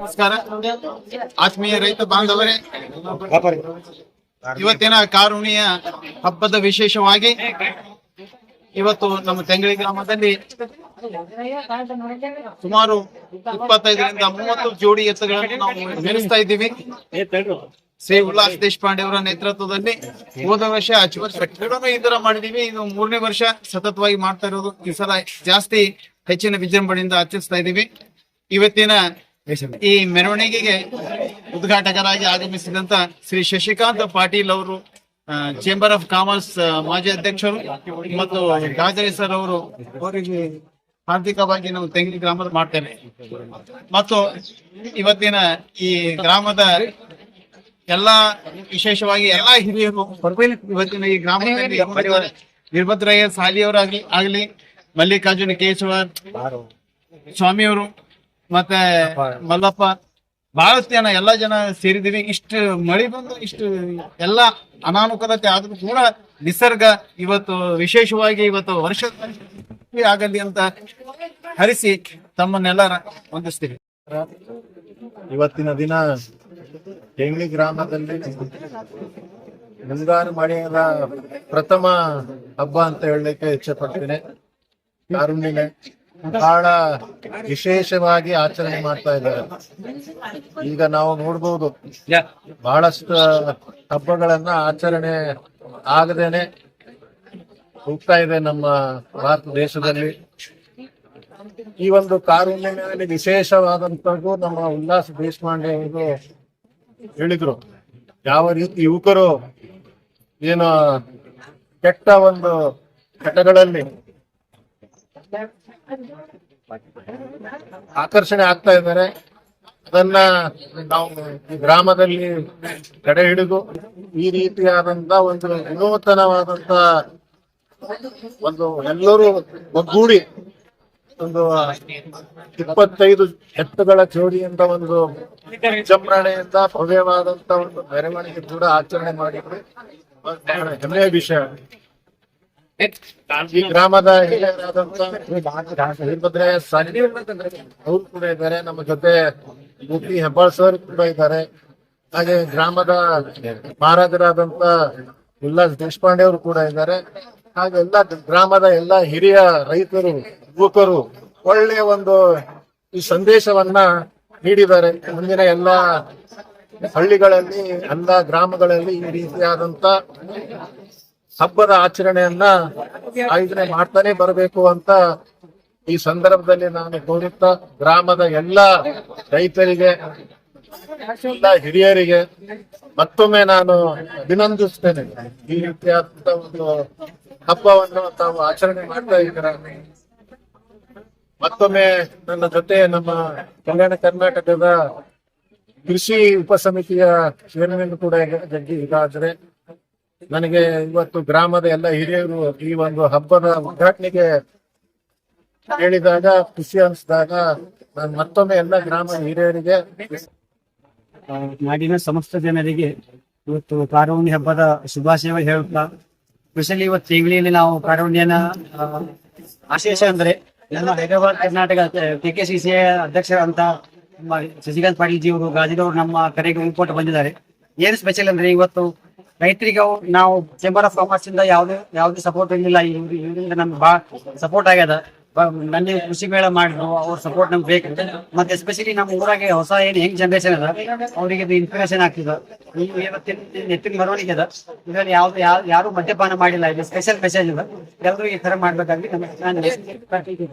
ನಮಸ್ಕಾರ. ಆತ್ಮೀಯ ರೈತ ಬಾಂಧವರೇ, ಇವತ್ತಿನ ಕಾರುಣಿಯ ಹಬ್ಬದ ವಿಶೇಷವಾಗಿ ಇವತ್ತು ನಮ್ಮ ತೆಂಗಳಿ ಗ್ರಾಮದಲ್ಲಿ ಸುಮಾರು ಇಪ್ಪತ್ತೈದರಿಂದ ಮೂವತ್ತು ಜೋಡಿ ಎತ್ತುಗಳನ್ನು ನಾವು ಮೆರೆಸ್ತಾ ಇದ್ದೀವಿ. ಶ್ರೀ ಉಲ್ಲಾಸ್ ದೇಶಪಾಂಡೆ ಅವರ ನೇತೃತ್ವದಲ್ಲಿ ಹೋದ ವರ್ಷ ವರ್ಷ ತರ ಮಾಡಿದೀವಿ ಇದು ಮೂರನೇ ವರ್ಷ ಸತತವಾಗಿ ಮಾಡ್ತಾ ಇರೋದು ಈ ಸಲ ಜಾಸ್ತಿ ಹೆಚ್ಚಿನ ವಿಜೃಂಭಣೆಯಿಂದ ಆಚರಿಸ್ತಾ ಇದ್ದೀವಿ. ಇವತ್ತಿನ ಈ ಮೆರವಣಿಗೆಗೆ ಉದ್ಘಾಟಕರಾಗಿ ಆಗಮಿಸಿದಂತ ಶ್ರೀ ಶಶಿಕಾಂತ್ ಪಾಟೀಲ್ ಅವರು ಚೇಂಬರ್ ಆಫ್ ಕಾಮರ್ಸ್ ಮಾಜಿ ಅಧ್ಯಕ್ಷರು ಮತ್ತು ಗಾಜರಿ ಸರ್ ಅವರು ಅವರಿಗೆ ಹಾರ್ದಿಕವಾಗಿ ನಾವು ತೆಂಗಿನ ಗ್ರಾಮದ ಮಾಡ್ತೇನೆ ಮತ್ತು ಇವತ್ತಿನ ಈ ಗ್ರಾಮದ ಎಲ್ಲಾ, ವಿಶೇಷವಾಗಿ ಎಲ್ಲಾ ಹಿರಿಯರು ಇವತ್ತಿನ ಈ ಗ್ರಾಮದಲ್ಲಿ ವೀರಭದ್ರಯ್ಯ ಸಾಲಿಯವರಾಗ್ಲಿ, ಆಗ್ಲಿ, ಮಲ್ಲಿಕಾರ್ಜುನ ಕೇಶವ ಸ್ವಾಮಿಯವರು ಮತ್ತೆ ಮಲ್ಲಪ್ಪ ಬಹಳಷ್ಟು ಜನ ಎಲ್ಲಾ ಜನ ಸೇರಿದೀವಿ ಇಷ್ಟು ಮಳಿ ಬಂದು ಇಷ್ಟು ಎಲ್ಲಾ ಅನಾನುಕೂಲತೆ ಆದ್ರೂ ಕೂಡ ನಿಸರ್ಗ ಇವತ್ತು ವಿಶೇಷವಾಗಿ ಇವತ್ತು ವರ್ಷ ಆಗಲಿ ಅಂತ ಹರಿಸಿ ತಮ್ಮನ್ನೆಲ್ಲ ಹೊಂದಿಸ್ತೀವಿ ಇವತ್ತಿನ ದಿನ ಹೆಂಗ್ಳಿ ಗ್ರಾಮದಲ್ಲಿ ಮುಂಗಾರು ಮಳೆಯ ಪ್ರಥಮ ಹಬ್ಬ ಅಂತ ಹೇಳಲಿಕ್ಕೆ ಇಚ್ಛೆ ಪಡ್ತೀನಿ. ಕಾರುಣ್ಣಿಮೆ ಬಹಳ ವಿಶೇಷವಾಗಿ ಆಚರಣೆ ಮಾಡ್ತಾ ಇದ್ದಾರೆ. ಈಗ ನಾವು ನೋಡ್ಬೋದು ಬಹಳಷ್ಟು ಹಬ್ಬಗಳನ್ನ ಆಚರಣೆ ಆಗದೇನೆ ಹೋಗ್ತಾ ಇದೆ ನಮ್ಮ ಭಾರತ ದೇಶದಲ್ಲಿ. ಈ ಒಂದು ಕಾರುಣ್ಯಮೆಯಲ್ಲಿ ವಿಶೇಷವಾದಂತದ್ದು ನಮ್ಮ ಉಲ್ಲಾಸ ದೇಶಪಾಂಡೆ ಅವರು ಹೇಳಿದ್ರು. ಯಾವ ರೀತಿ ಯುವಕರು ಏನು ಕೆಟ್ಟ ಒಂದು ಚಟಗಳಲ್ಲಿ ಆಕರ್ಷಣೆ ಆಗ್ತಾ ಇದ್ದಾರೆ. ಅದನ್ನ ನಾವು ಗ್ರಾಮದಲ್ಲಿ ಕಡೆ ಹಿಡಿದು ಈ ರೀತಿಯಾದಂತ ಒಂದು ವಿನೂತನವಾದಂತ ಒಂದು ಎಲ್ಲರೂ ಒಗ್ಗೂಡಿ ಒಂದು ಇಪ್ಪತ್ತೈದು ಎತ್ತುಗಳ ಜೋಡಿಯಿಂದ ಒಂದು ವಿಜೃಂಭಣೆಯಿಂದ ಭವ್ಯವಾದಂತ ಒಂದು ಮೆರವಣಿಗೆ ಕೂಡ ಆಚರಣೆ ಮಾಡಿದ್ರು. ಹೆಮ್ಮೆಯ ವಿಷಯ. ಈ ಗ್ರಾಮದ ಹಿರಿಯರಾದಂತ ವೀರಭದ್ರಯ್ಯ ಅವರು ಕೂಡ ಇದ್ದಾರೆ. ನಮ್ಮ ಜೊತೆ ಮೂರ್ತಿ ಹೆಬ್ಬಾಳ್ ಸರ್ ಕೂಡ ಇದ್ದಾರೆ. ಹಾಗೆ ಗ್ರಾಮದ ಮಹಾರಾಜರಾದಂತ ಉಲ್ಲಾಸ್ ದೇಶಪಾಂಡೆ ಅವರು ಕೂಡ ಇದ್ದಾರೆ. ಹಾಗೆ ಎಲ್ಲ ಗ್ರಾಮದ ಎಲ್ಲ ಹಿರಿಯ ರೈತರು, ಯುವಕರು ಒಳ್ಳೆಯ ಒಂದು ಈ ಸಂದೇಶವನ್ನ ನೀಡಿದ್ದಾರೆ. ಮುಂದಿನ ಎಲ್ಲ ಹಳ್ಳಿಗಳಲ್ಲಿ, ಎಲ್ಲ ಗ್ರಾಮಗಳಲ್ಲಿ ಈ ರೀತಿಯಾದಂತ ಹಬ್ಬದ ಆಚರಣೆಯನ್ನ ಆಯೋಜನೆ ಮಾಡ್ತಾನೆ ಬರಬೇಕು ಅಂತ ಈ ಸಂದರ್ಭದಲ್ಲಿ ನಾನು ಕೋರುತ್ತಾ ಗ್ರಾಮದ ಎಲ್ಲ ರೈತರಿಗೆ, ಎಲ್ಲ ಹಿರಿಯರಿಗೆ ಮತ್ತೊಮ್ಮೆ ನಾನು ಅಭಿನಂದಿಸ್ತೇನೆ. ಈ ರೀತಿಯಾದಂತ ಒಂದು ಹಬ್ಬವನ್ನು ತಾವು ಆಚರಣೆ ಮಾಡ್ತಾ ಇದ್ದೀರ? ಮತ್ತೊಮ್ಮೆ ನನ್ನ ಜೊತೆ ನಮ್ಮ ಕಲ್ಯಾಣ ಕರ್ನಾಟಕದ ಕೃಷಿ ಉಪ ಸಮಿತಿಯ ಚೇರ್ಮನ್ ಕೂಡ ಈಗ- ಇದಾದ್ರೆ ನನಗೆ ಇವತ್ತು ಗ್ರಾಮದ ಎಲ್ಲ ಹಿರಿಯರು ಈ ಒಂದು ಹಬ್ಬದ ಉದ್ಘಾಟನೆಗೆ ಹೇಳಿದಾಗ ಖುಷಿ ಅನಿಸಿದಾಗ ನಾನು ಮತ್ತೊಮ್ಮೆ ಎಲ್ಲ ಗ್ರಾಮದ ಹಿರಿಯರಿಗೆ ನಾಡಿನ ಸಮಸ್ತ ಜನರಿಗೆ ಇವತ್ತು ಕಾರವಣಿ ಹಬ್ಬದ ಶುಭಾಶಯ ಹೇಳುತ್ತಾ ಸ್ಪೆಷಲಿ ಇವತ್ತು ತಿಂಗಳಿಯಲ್ಲಿ ನಾವು ಕಾರವಣಿಯನ್ನ ಆಶೇಷ ಅಂದ್ರೆ ನಮ್ಮ Hyderabad, Karnataka, K K C C ಅಧ್ಯಕ್ಷ ಅಂತ ನಮ್ಮ ಶಶಿಕಾಂತ್ ಪಾಟೀಲ್ ಜಿ ಅವರು ಗಾಜಿನವರು ನಮ್ಮ ಕರೆಗೆ ಉಪೋಟ ಬಂದಿದ್ದಾರೆ. ಏನ್ ಸ್ಪೆಷಲ್ ಅಂದ್ರೆ ಇವತ್ತು ರೈತರಿಗೆ ನಾವು ಚೇಂಬರ್ ಆಫ್ ಕಾಮರ್ಸ್ ಇಂದ ಯಾವುದೇ ಯಾವುದೇ ಸಪೋರ್ಟ್ ಇರಲಿಲ್ಲ, ಇವ್ರು- ಇವರಿಂದ ನಮ್ಗೆ ಬಾ ಸಪೋರ್ಟ್ ಆಗ್ಯದ. ನನ್ನ ಕೃಷಿ ಮೇಳ ಮಾಡಿದ್ರು, ಅವ್ರ ಸಪೋರ್ಟ್ ನಮ್ಗೆ ಬೇಕು. ಮತ್ತೆ ಎಸ್ಪೆಷಲಿ ನಮ್ಮ ಊರಾಗೆ ಹೊಸ ಏನ್ ಹೆಂಗ್ ಜನರೇಷನ್ ಅದ, ಅವರಿಗೆ ಇದು ಇನ್ಸ್ಪಿರೇಷನ್ ಆಗ್ತದ. ಇವತ್ತಿನ ಎತ್ತಿನ ಮೆರವಣಿಗೆ ಅದ. ಇದರಲ್ಲಿ ಯಾವ್ದು ಯಾರು ಯಾರು ಮದ್ಯಪಾನ ಮಾಡಿಲ್ಲ, ಇದು ಸ್ಪೆಷಲ್ ಮೆಸೇಜ್ ಅದ. ಎಲ್ಲರೂ ಈ ತರ ಮಾಡ್ಬೇಕಾಗಿ ನಮ್ಗೆ